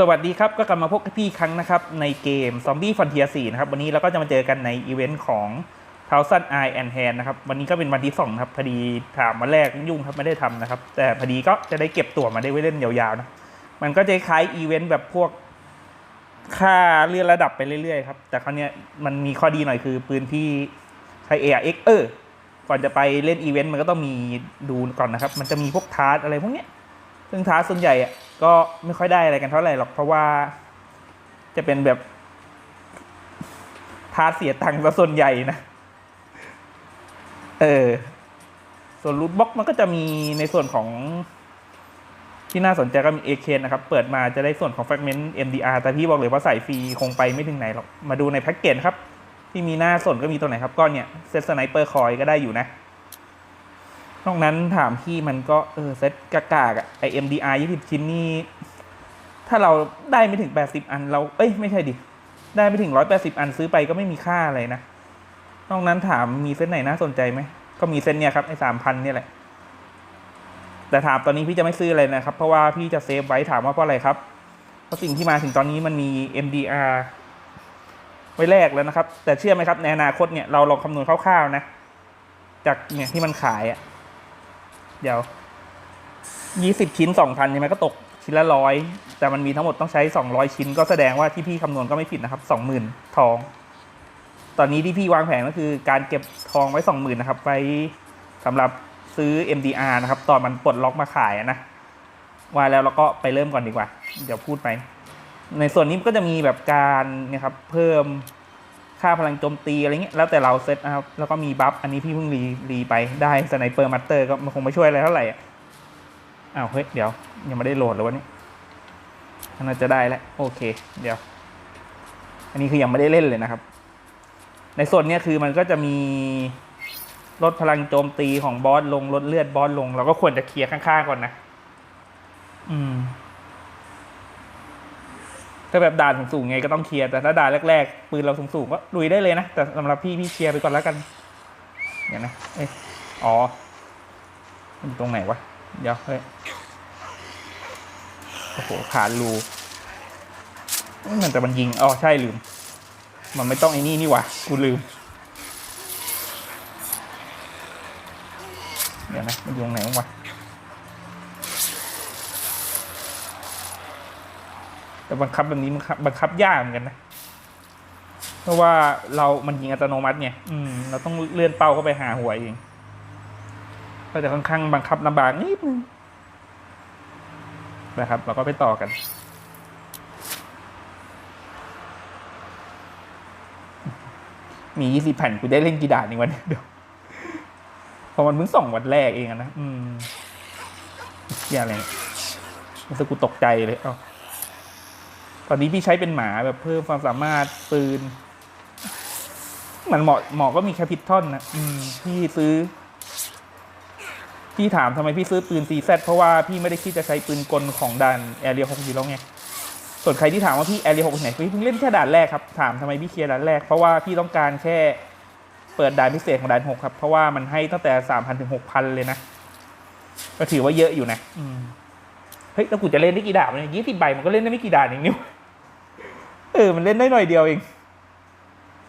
สวัสดีครับ ก็กลับมาพบกับพี่ครั้งนะครับ ในเกม Zombie Frontier 4นะครับ วันนี้เราก็จะมาเจอกันในอีเวนต์ของ Thousand Eye and Hand นะครับ วันนี้ก็เป็นวันที่2ครับพอดีถามมาแรกยุ่งครับไม่ได้ทำนะครับ แต่พอดีก็จะได้เก็บตั๋วมาได้ไว้เล่นยาวๆนะ มันก็จะคล้ายอีเวนต์แบบพวกค่าเลื่อนระดับไปเรื่อยๆครับ แต่คราวเนี้ยมันมีข้อดีหน่อยคือปืนที่ใช้ ARX เออ ก่อนจะไปเล่นอีเวนต์มันก็ต้องมีดูก่อนนะครับ มันจะมีพวกทาร์ตอะไรพวกเนี้ยซึ่งทาร์ตส่วนใหญ่อะ ก็ไม่ค่อยได้อะไรกันเท่าไหร่หรอกเพราะว่าจะเป็นแบบทาร์ตเสียตังค์ซะส่วนใหญ่นะ เออ ส่วนรูทบ็อกมันก็จะมีในส่วนของที่น่าสนใจก็มี AK นะครับ เปิดมาจะได้ส่วนของ Fragment MDR แต่พี่บอกเลยว่าใส่ฟรีคงไปไม่ถึงไหนหรอก มาดูในแพ็กเกจครับ ที่มีหน้าส่วนก็มีตัวไหนครับ ก็เนี่ยเซตสไนเปอร์คอยก็ได้อยู่นะ นอกนั้นถามพี่มันก็เออเซ็ตกากากๆอะไอ MDR 20ชิ้นนี่ถ้าเราได้ไม่ถึง80อันเรา เอ้ยไม่ใช่ดิ ได้ไม่ถึง180อันซื้อไปก็ไม่มีค่าอะไรนะ นอกนั้นถามมีเซตไหนน่าสนใจไหม ก็มีเซตเนี่ยครับไอสามพันเนี่ยแหละ แต่ถามตอนนี้พี่จะไม่ซื้ออะไรนะครับ เพราะว่าพี่จะเซฟไว้ถามว่าเพราะอะไรครับ เพราะสิ่งที่มาถึงตอนนี้มันมี MDR ไว้แรกแล้วนะครับ แต่เชื่อไหมครับในอนาคตเนี่ยเราลองคำนวณคร่าวๆนะ จากเนี่ยที่มันขายอะ่ะ เดี๋ยวยี่สิบชิ้นสองพันใช่ไหมก็ตกชิ้นละร้อยแต่มันมีทั้งหมดต้องใช้สองร้อยชิ้น ก็แสดงว่าที่พี่คำนวณก็ไม่ผิดนะครับสองหมื่นทอง ตอนนี้ที่พี่วางแผนก็คือการเก็บทองไว้สองหมื่นนะครับไว้สำหรับซื้อ MDR นะครับ ตอนมันปลดล็อกมาขายนะว่าแล้วเราก็ไปเริ่มก่อนดีกว่า เดี๋ยวพูดไป ในส่วนนี้ก็จะมีแบบการนี่ยครับเพิ่ม ค่าพลังโจมตีอะไรเงี้ยแล้วแต่เราเซตนะครับ แล้วก็มีบัฟอันนี้พี่เพิ่งรีรีไปได้สไนเปอร์มัตเตอร์ก็มันคงไม่ช่วยอะไรเท่าไหร่อ้าวเฮ้ยเดี๋ยวยังไม่ได้โหลดเลยวะนี่น่าจะได้แล้วโอเค เดี๋ยว อันนี้คือยังไม่ได้เล่นเลยนะครับ ในส่วนเนี้ยคือมันก็จะมีลดพลังโจมตีของบอสลงลดเลือดบอสลง เราก็ควรจะเคลียร์ข้างๆก่อนนะ อืม ถ้าแบบด่านสูงๆไงก็ต้องเคลียร์แต่ถ้าด่านแรกๆปืนเราสูงๆก็ลุยได้เลยนะ แต่สำหรับพี่พี่เคลียร์ไปก่อนแล้วกันเดี๋ยวนะเอ้ยอ๋อมันตรงไหนวะเดี๋ยวเฮ้ยโอ้โหขาดรูมันแต่มันยิงอ๋อใช่ลืม มันไม่ต้องไอ้นี่นี่ว่ากูลืมเดี๋ยวนะมันอยู่ตรงไหนวะ แต่บังคับแบบนี้มันบังคับยากเหมือนกันนะ เพราะว่าเรามันยิงอัตโนมัติไงอืม เราต้องเลื่อนเป้าเข้าไปหาหัวเองก็จะค่อนข้างบังคับลำบากนิดนึงนะครับ เราก็ไปต่อกันมียี่สิบแผ่นกูได้เล่นกี่ด่านี่วันเดี๋ยวเพอมันเพิ่งสองวันแรกเองนะ อืมเหี้ยอะไรมันสกูตกใจเลย เอ้า ตอนนี้พี่ใช้เป็นหมาแบบเพิ่มความสามารถปืน มันเหมาะเหมาะก็มีแคปิทอนนะอืมพี่ซื้อ พี่ถามทำไมพี่ซื้อปืนซีแซเพราะว่าพี่ไม่ได้คิดจะใช้ปืนกลของด่านแอเรียหกอยู่แล้วไงส่วนใครที่ถามว่าพี่แอเรียหกไหนพี่เพิ่งเล่นแค่ด่านแรกครับถามทำไมพี่เคลียร์ด่านแรกเพราะว่าพี่ต้องการแค่เปิดด่านพิเศษของด่านหกครับ เพราะว่ามันให้ตั้งแต่สามพันถึงหกพันเลยนะก็ถือว่าเยอะอยู่นะเฮ้ยแล้วกูจะเล่นได้กี่ด่านเนี่ยยี่สิบใบมันก็เล่นได้ไม่กี่ด่านเองนี่ เออ มันเล่นได้หน่อยเดียวเอง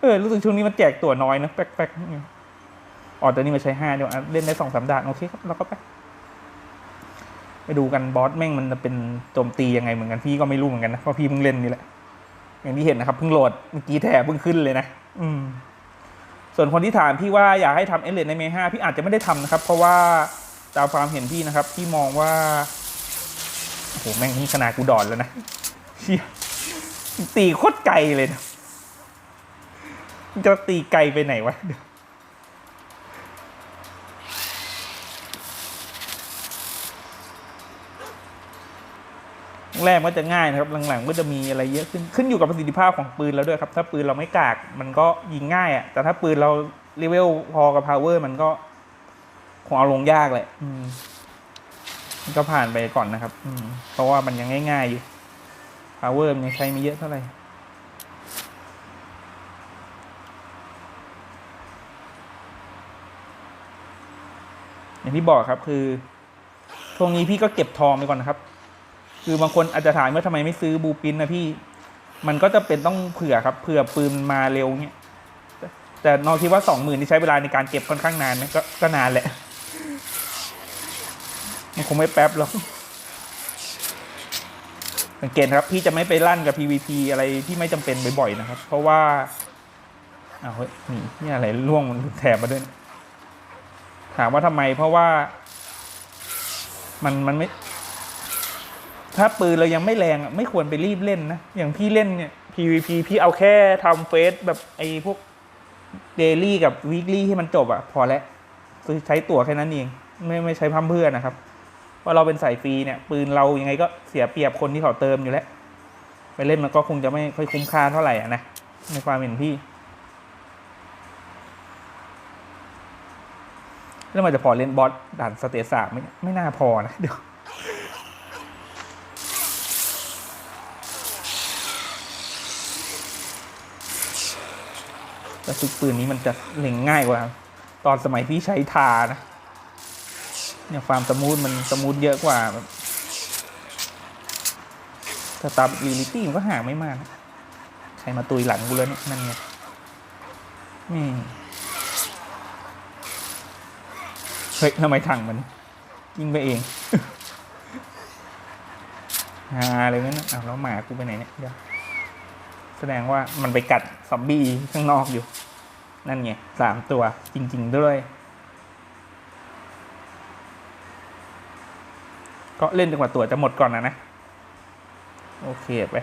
เออ รู้สึกช่วงนี้มันแจกตัวน้อยนะแป๊กๆอ๋อแตอนนี้มาใช้ห้าเดี๋ยวเล่นได้สองสามดานโอเคครับเราก็ไปไปดูกันบอสแม่งมันจะเป็นโจมตียังไงเหมือนกันพี่ก็ไม่รู้เหมือนกันนะเพราะพี่เพิ่งเล่นนี่แหละอย่างที่เห็นนะครับเพิ่งโหลดเมื่อกี้แถบเพิ่งขึ้นเลยนะอืม ส่วนคนที่ถามพี่ว่าอยากให้ทำเอเลนในเมห้าพี่อาจจะไม่ได้ทำนะครับ เพราะว่าตามความเห็นพี่นะครับพี่มองว่าโอ้โหแม่งนี่ขนาดกูดอนแล้วนะเชี่ย ตีโคตรไกลเลยนะจะตีไกลไปไหนวะแรกมันจะง่ายนะครับ หลังๆก็จะมีอะไรเยอะขึ้น ขึ้นอยู่กับประสิทธิภาพของปืนเราด้วยครับ ถ้าปืนเราไม่กาก มันก็ยิงง่ายอะ่ะ แต่ถ้าปืนเราเลเวลพอกับ power มันก็คงเอาลงยากแหละ อืมก็ผ่านไปก่อนนะครับ อืมเพราะว่ามันยังง่ายๆอยู่ power มันยังใช้ไม่เยอะเท่าไหร่อย่างที่บอกครับคือช่วงนี้พี่ก็เก็บทองไปก่อนนะครับ คือบางคนอาจจะถามว่าทำไมไม่ซื้อบูปินนะพี่ มันก็จะเป็นต้องเผื่อครับเผื่อปืนมาเร็วเงี้ยแต่แต่นองคิดว่าสองหมื่นที่ใช้เวลาในการเก็บค่อนข้างนานไหมก็ก็นานแหละ มันคงไม่แป๊บหรอก สังเกตครับพี่จะไม่ไปลั่นกับ PVP อะไรที่ไม่จำเป็นบ่อยๆนะครับ เพราะว่าอ้าวเฮ้ยนี่นี่อะไรล่วงมันแถบมาด้วย ถามว่าทำไมเพราะว่า มันมันไม่ ถ้าปืนเรายังไม่แรงอะไม่ควรไปรีบเล่นนะ อย่างพี่เล่นเนี่ย PVP พี่เอาแค่ทำเฟสแบบไอ้พวกเดลี่กับวีคลี่ที่มันจบอะพอแล้วซื้อใช้ตั๋วแค่นั้นเอง ไม่ไม่ใช้พัมเพื่อนนะครับ เพราเราเป็นสายฟรีเนี่ยปืนเรายังไงก็เสียเปรียบคนที่เขาเติมอยู่แล้ว ไปเล่นมันก็คงจะไม่ค่อยคุ้มค่าเท่าไหร่อะนะในความเห็นพี่แล้วมันจะพอเล่นบอสด่านสเตจสามไม่ไม่น่าพอนะเดี๋ยวแต่ซุกปืนนี้มันจะเล็งง่ายกว่า ตอนสมัยพี่ใช้ทานะ เนี่ยความสมูทมันสมูทเยอะกว่าแบบแต่ตามรีลิตี้มันก็ห่างไม่มากนะใครมาตุยหลังกูแล้วเนี่ยนั่นไงนี่เฮ้ยทำไมถังมันยิงไปเองฮาเลยงั้นนะอ้าวแล้วหมากูไปไหนเนี่ยเดี๋ยวแสดงว่ามันไปกัดซอมบี้ข้างนอกอยู่ นั่นไงสามตัวจริง ๆ ด้วย ก็เล่นจนกว่าตัวจะหมดก่อนนะนะ โอเคไป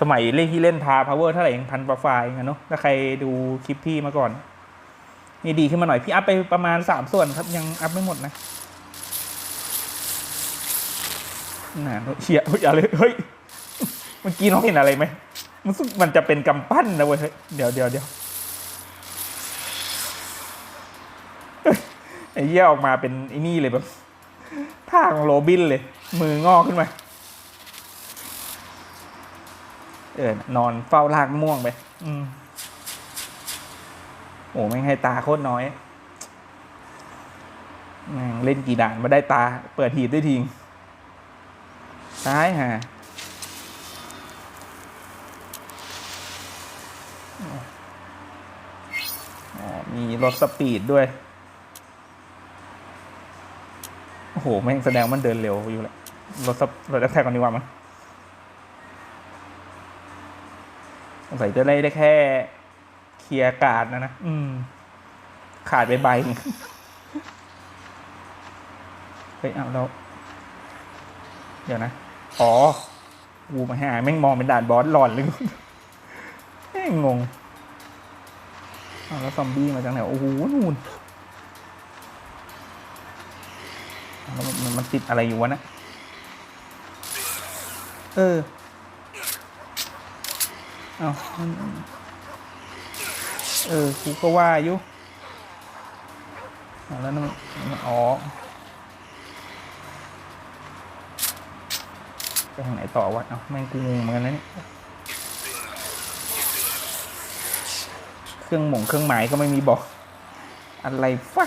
สมัยเล่นที่เล่นพาพาวเวอร์เท่าไหร่ยังพันปรไฟล์เนาะถ้าใครดูคลิปพี่มาก่อน นี่ดีขึ้นมาหน่อย พี่อัพไปประมาณสามส่วนครับยังอัพไม่หมดนะน่าเชียเฮ้ยอะไรเฮ้ยเมื่อกี้น้องเห็นอะไรไหมมันมันจะเป็นกำปั้นนะเว้ยเดี๋ยวเดี๋ยวเดี๋ยวไอ้เหี้ยออกมาเป็นไอ้นี่เลยแบบ ท่าของโรบินเลย มืองอขึ้นมา เออนอนเฝ้าลากม่วงไป อืมโอ้ไม่ให้ตาโคตรน้อย เล่นกี่ด่านมาได้ตา เปิดหีบได้ทิ้งซ้ายฮะมีรถสปีดด้วย โอ้โหแม่งแสดงมันเดินเร็วอยู่แหละรถสปรถแอทแทกก่อนดีกว่ามั้งสงสัยจะได้ได้แค่ เคลียร์การ์ดนะนะ อืม ขาดไปใบหนึ่งเฮ้ยเอาแล้ว เดี๋ยวนะ อ๋อกูมาหาแม่งมองเป็นด่านบอสหลอนเลยแม่งงงอ้าวแล้วซอมบี้มาจากไหน โอ้โหนู่น มันมันติดอะไรอยู่วะนะ เออ เอาเออกูก็ว่าอยู่แล้วนั่นมันอ๋อไปทางไหนต่อวะเอ้าแม่งกูงงเหมือนกันนะเนี่ยเครื่องหม่งเครื่องหมายก็ไม่มีบอก อะไรฟะ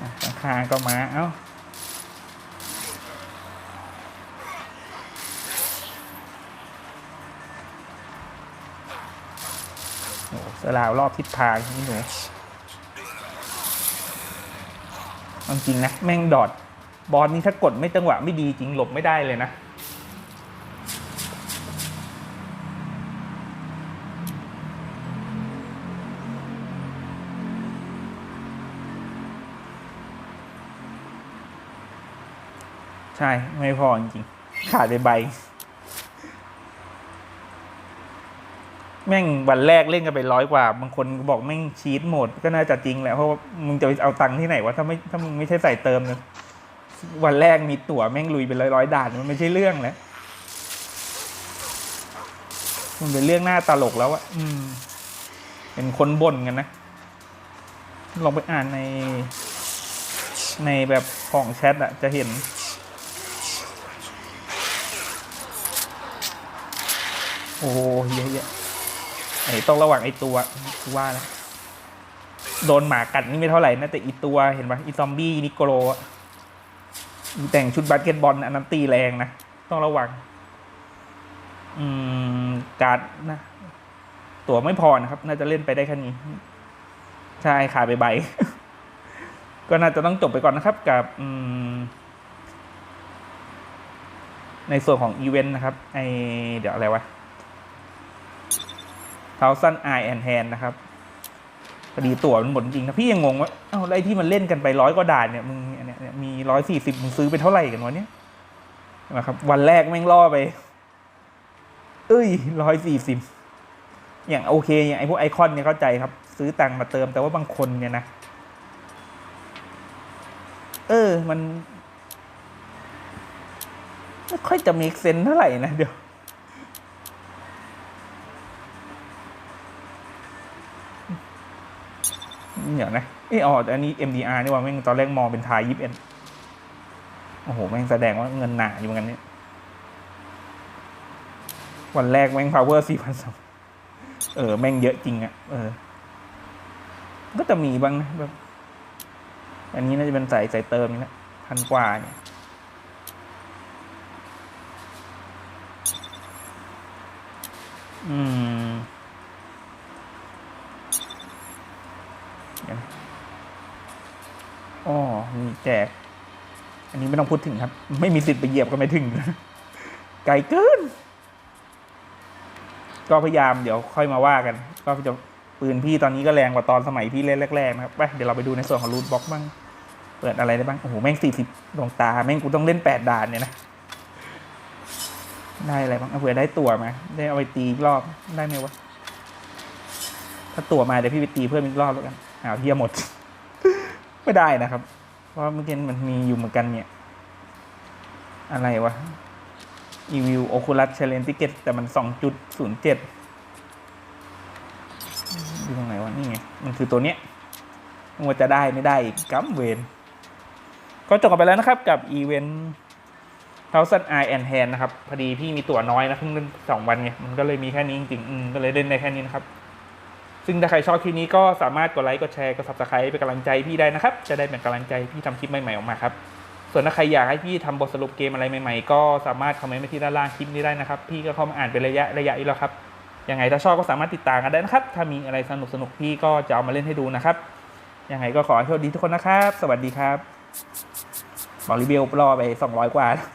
อะข้าก็มา เอ้าโอ้สลาวรอบทิศทางนี่หนูเอาจริงนะ แม่งดอดบอลนี่ถ้ากดไม่จังหวะไม่ดีจริงหลบไม่ได้เลยนะ ใช่ ไม่พอจริงๆ ขาดไปใบ แม่งวันแรกเล่นกันไปร้อยกว่า บางคนบอกแม่งชีตหมด ก็น่าจะจริงแหละ เพราะว่ามึงจะไปเอาตังค์ที่ไหนวะ ถ้าไม่ถ้ามึงไม่ใช่ใส่เติมนะวันแรกมีตั๋วแม่งลุยเป็นร้อยร้อยๆด่าน มันไม่ใช่เรื่องแล้ว มันเป็นเรื่องหน้าตลกแล้วอะอืม เป็นคนบ่นกันนะ ลองไปอ่านในในแบบของแชทอะจะเห็น โอ้โหเยอะๆไอ้ต้องระวังไอ้ตัวว่าแล้วโดนหมากัดนี่ไม่เท่าไหร่นะแต่อีตัวเห็นปะอีซอมบี้นิโกโรอะแต่งชุดบาสเกตบอลอันนั้นตีแรงนะต้องระวัง อืมการ์ดนะตัวไม่พอนะครับ น่าจะเล่นไปได้แค่นี้ ใช่ขายไปใบ ก็น่าจะต้องจบไปก่อนนะครับกับอืมในส่วนของอีเวนต์นะครับไอเดี๋ยวอะไรวะ Thousand Eye and Hand นะครับพอดีตั๋วมันหมดจริงนะพี่ยังงงว่าเอ้าไอที่มันเล่นกันไปร้อยกว่าด่านเนี่ยมึงเนี่ยมีร้อยสี่สิบมึงซื้อไปเท่าไหร่กันวะเนี่ยนะครับวันแรกแม่งล่อไป เอ้ยร้อยสี่สิบอย่างโอเคอย่างไอพวกไอคอนเนี่ยเข้าใจครับ ซื้อตังค์มาเติมแต่ว่าบางคนเนี่ยนะ เออมันไม่ค่อยจะมีเซนเท่าไหร่นะเดี๋ยว เดี๋ยวนะเอออ๋อแต่อันนี้ MDR นี่ว่าแม่งตอนแรกมองเป็นทายยิบเอ็นโอ้โห แม่งแสดงว่าเงินหนาอยู่เหมือนกันเนี่ย วันแรกแม่ง power สี่พันสองเออ แม่งเยอะจริงอะเออ ก็จะมีบ้างนะแบบ อันนี้น่าจะเป็นใส่ใส่เติมนี่นะพันกว่าเนี่ยอืม อ๋อมีแจก อันนี้ไม่ต้องพูดถึงครับ ไม่มีสิทธิ์ไปเหยียบก็ไม่ถึง ไกลเกิน ก็พยายามเดี๋ยวค่อยมาว่ากัน ก็จะปืนพี่ตอนนี้ก็แรงกว่าตอนสมัยพี่เล่นแรกๆนะครับไปเดี๋ยวเราไปดูในส่วนของรูทบ็อกบ้าง เปิดอะไรได้บ้าง โอ้โห แม่งสี่สิบดวงตา แม่งกูต้องเล่นแปดด่านเนี่ยนะ ได้อะไรบ้างเอาเผื่อได้ตั๋วมา ได้เอาไปตีอีกรอบได้ไหมวะ ถ้าตั๋วมาเดี๋ยวพี่ไปตีเพิ่มอีกรอบแล้วกันอ้าวเฮียหมด ไม่ได้นะครับ เพราะเมื่อกี้มันมีอยู่เหมือนกันเนี่ย อะไรวะ e v i w Oculus Challenge Ticket แต่มันสองจุดศูนย์เจ็ดอยู่ตรงไหนวะนี่ไง มันคือตัวเนี้ยมันจะได้ไม่ได้อีกกัมเวนก็จบกันไปแล้วนะครับกับอีเวนต์ Thousand Eye and Hand นะครับ พอดีพี่มีตั๋วน้อยนะเพิ่งเล่นสองวันไง มันก็เลยมีแค่นี้จริงๆก็เลยเล่นได้แค่นี้นะครับ ซึ่งถ้าใครชอบคลิปนี้ก็สามารถกดไลค์กดแชร์กด subscribe เป็นกำลังใจพี่ได้นะครับ จะได้เป็นกำลังใจพี่ทำคลิปใหม่ๆออกมาครับ ส่วนถ้าใครอยากให้พี่ทำบทสรุปเกมอะไรใหม่ๆ ก็สามารถคอมเมนต์ไปที่ด้านล่างคลิปนี้ได้นะครับ พี่ก็เข้ามาอ่านเป็นระยะระยะอีกแล้วครับยังไงถ้าชอบก็สามารถติดตามกันได้นะครับ ถ้ามีอะไรสนุกสนุกๆพี่ก็จะเอามาเล่นให้ดูนะครับยังไงก็ขอให้โชคดีทุกคนนะครับ สวัสดีครับบอกรีวิวรอไป 200 กว่าแล้ว